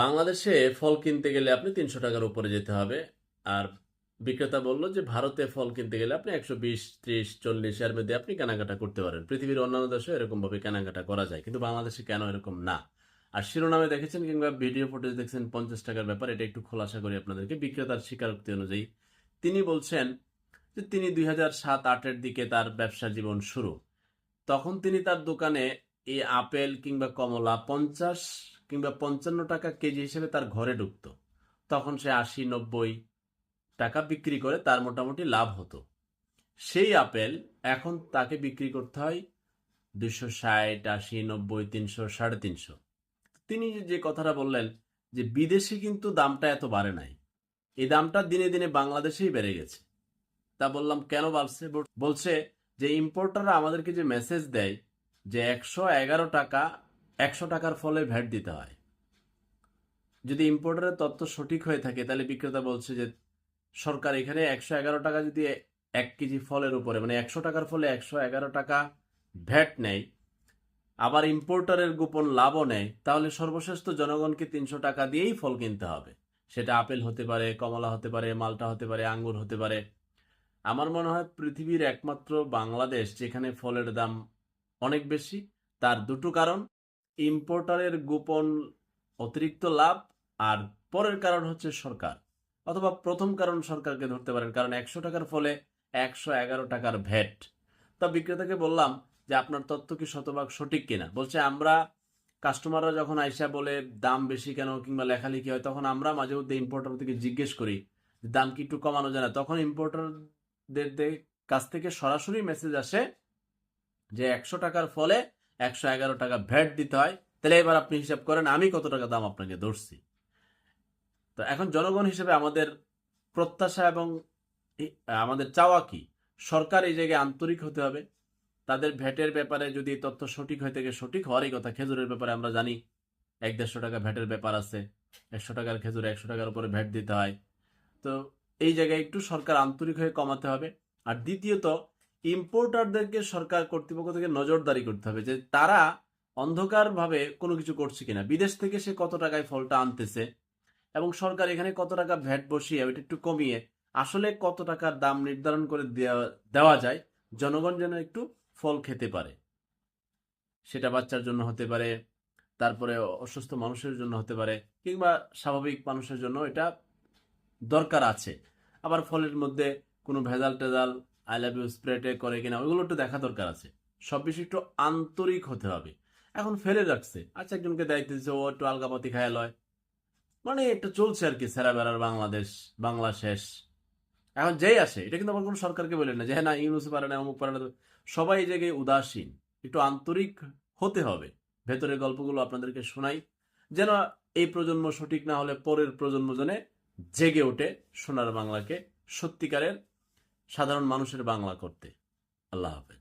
বাংলাদেশে ফল কিনতে গেলে আপনি তিনশো টাকার উপরে যেতে হবে। আর বিক্রেতা বলল যে, ভারতে ফল কিনতে গেলে আপনি একশো বিশ, ত্রিশ, চল্লিশ এর মধ্যে আপনি কেনাকাটা করতে পারেন। পৃথিবীর অন্যান্য দেশে এরকম ভাবে কেনাকাটা করা যায়, কিন্তু বাংলাদেশে কেন এরকম না? আর শিরোনামে দেখেছেন কিংবা ভিডিও ফুটেজ দেখছেন পঞ্চাশ টাকার ব্যাপার, এটা একটু খোলাসা করি আপনাদেরকে। বিক্রেতার স্বীকারোক্তি অনুযায়ী তিনি বলছেন যে, তিনি দুই হাজার সাত আটের দিকে তার ব্যবসা জীবন শুরু। তখন তিনি তার দোকানে এই আপেল কিংবা কমলা পঞ্চাশ কিংবা পঞ্চান্ন টাকা কেজি হিসেবে তার ঘরে ঢুকতো। তখন সে আশি, নব্বই টাকা বিক্রি করে তার মোটামুটি লাভ হতো। সেই আপেল এখন তাকে বিক্রি করতে হয় দুশো ষাট, আশি, নব্বই, তিনশো, সাড়ে তিনশো। তিনি যে কথাটা বললেন যে বিদেশে কিন্তু দামটা এত বাড়ে নাই। এই দামটা দিনে দিনে বাংলাদেশেই বেড়ে গেছে। তা বললাম, কেন বাড়ছে? বলছে যে ইম্পোর্টাররা আমাদেরকে যে মেসেজ দেয় যে একশো এগারো টাকা একশো টাকার ফলে ভ্যাট দিতে হয়। যদি ইম্পোর্টারের তথ্য সঠিক হয়ে থাকে, তাহলে বিক্রেতা বলছে যে, সরকার, এখানে একশো এগারো টাকা যদি এক কেজি ফলের উপরে মানে একশো টাকার ফলে একশো এগারো টাকা ভ্যাট নেয়, আবার ইম্পোর্টারের গোপন লাভও নেয়, তাহলে সর্বশেষ তো জনগণকে তিনশো টাকা দিয়েই ফল কিনতে হবে। সেটা আপেল হতে পারে, কমলা হতে পারে, মালটা হতে পারে, আঙ্গুর হতে পারে। আমার মনে হয় পৃথিবীর একমাত্র বাংলাদেশ, যেখানে ফলের দাম অনেক বেশি, তার দুটো কারণ। ইম্পোর্টারের গোপন অতিরিক্ত লাভ আর পরের কারণ হচ্ছে সরকার। অথবা প্রথম কারণ সরকারকে ধরতে পারেন, কারণ একশো টাকার ফলে একশো এগারো টাকার ভ্যাট। তা বিক্রেতাকে বললাম যে, আপনার তথ্য কি শতভাগ সঠিক কিনা? বলছে, আমরা কাস্টমাররা যখন আইসা বলে দাম বেশি কেন কিংবা লেখালেখি হয়, তখন আমরা মাঝে মধ্যে ইম্পোর্টার থেকে জিজ্ঞেস করি দাম কি একটু কমানো যায় না? তখন ইম্পোর্টারদের কাছ থেকে সরাসরি মেসেজ আসে যে, একশো টাকার ফলে একশো এগারো টাকা ভ্যাট দিতে হয়। তাহলে এবার আপনি হিসাব করেন, আমি কত টাকা দাম আপনাকে ধরছি? তো এখন জনগণ হিসেবে আমাদের প্রত্যাশা এবং আমাদের চাওয়া কি? সরকার এই জায়গায় আন্তরিক হতে হবে। তাদের ভ্যাটের ব্যাপারে যদি তথ্য সঠিক হয়ে থাকে সঠিক হওয়ারই কথা। খেজুরের ব্যাপারে আমরা জানি এক দেড়শো টাকা ভ্যাটের ব্যাপার আছে। একশো টাকার খেজুর একশো টাকার উপরে ভ্যাট দিতে হয়। তো এই জায়গায় একটু সরকার আন্তরিক হয়ে কমাতে হবে। আর দ্বিতীয়ত ইম্পোর্টারদেরকে সরকার কর্তৃপক্ষ থেকে নজরদারি করতে হবে যে তারা অন্ধকারভাবে কোনো কিছু করছে কিনা। বিদেশ থেকে সে কত টাকায় ফলটা আনতেছে এবং সরকার এখানে কত টাকা ভ্যাট বসিয়ে ওইটা একটু কমিয়ে আসলে কত টাকার দাম নির্ধারণ করে দেওয়া দেওয়া যায়, জনগণ যেন একটু ফল খেতে পারে। সেটা বাচ্চার জন্য হতে পারে, তারপরে অসুস্থ মানুষের জন্য হতে পারে, কিংবা স্বাভাবিক মানুষের জন্য এটা দরকার আছে। আবার ফলের মধ্যে কোনো ভেজাল টেজাল আই লাভ ইউ স্প্রেটে করে কিনা, ওইগুলো একটু দেখা দরকার আছে। সব বেশি একটু আন্তরিক হতে হবে। এখন ফেলে রাখছে। আচ্ছা একজনকে দায়িত্ব দিচ্ছে ও একটু আলগাপাতি খায় লয়। মানে এটা চলছে আর কি, সেরা বেড়ার বাংলাদেশ, বাংলা শেষ। এখন যেই আসে, এটা কিন্তু আমার কোনো সরকারকে বলে না যে হ্যাঁ না, ইউনুস পারে না, অমুক পারে না। সবাই এই জায়গায় উদাসীন। একটু আন্তরিক হতে হবে। ভেতরের গল্পগুলো আপনাদেরকে শোনাই। যেন এই প্রজন্ম সঠিক না হলে পরের প্রজন্ম জনে জেগে ওঠে সোনার বাংলাকে সত্যিকারের সাধারণ মানুষের বাংলা করতে। আল্লাহ হাফেজ।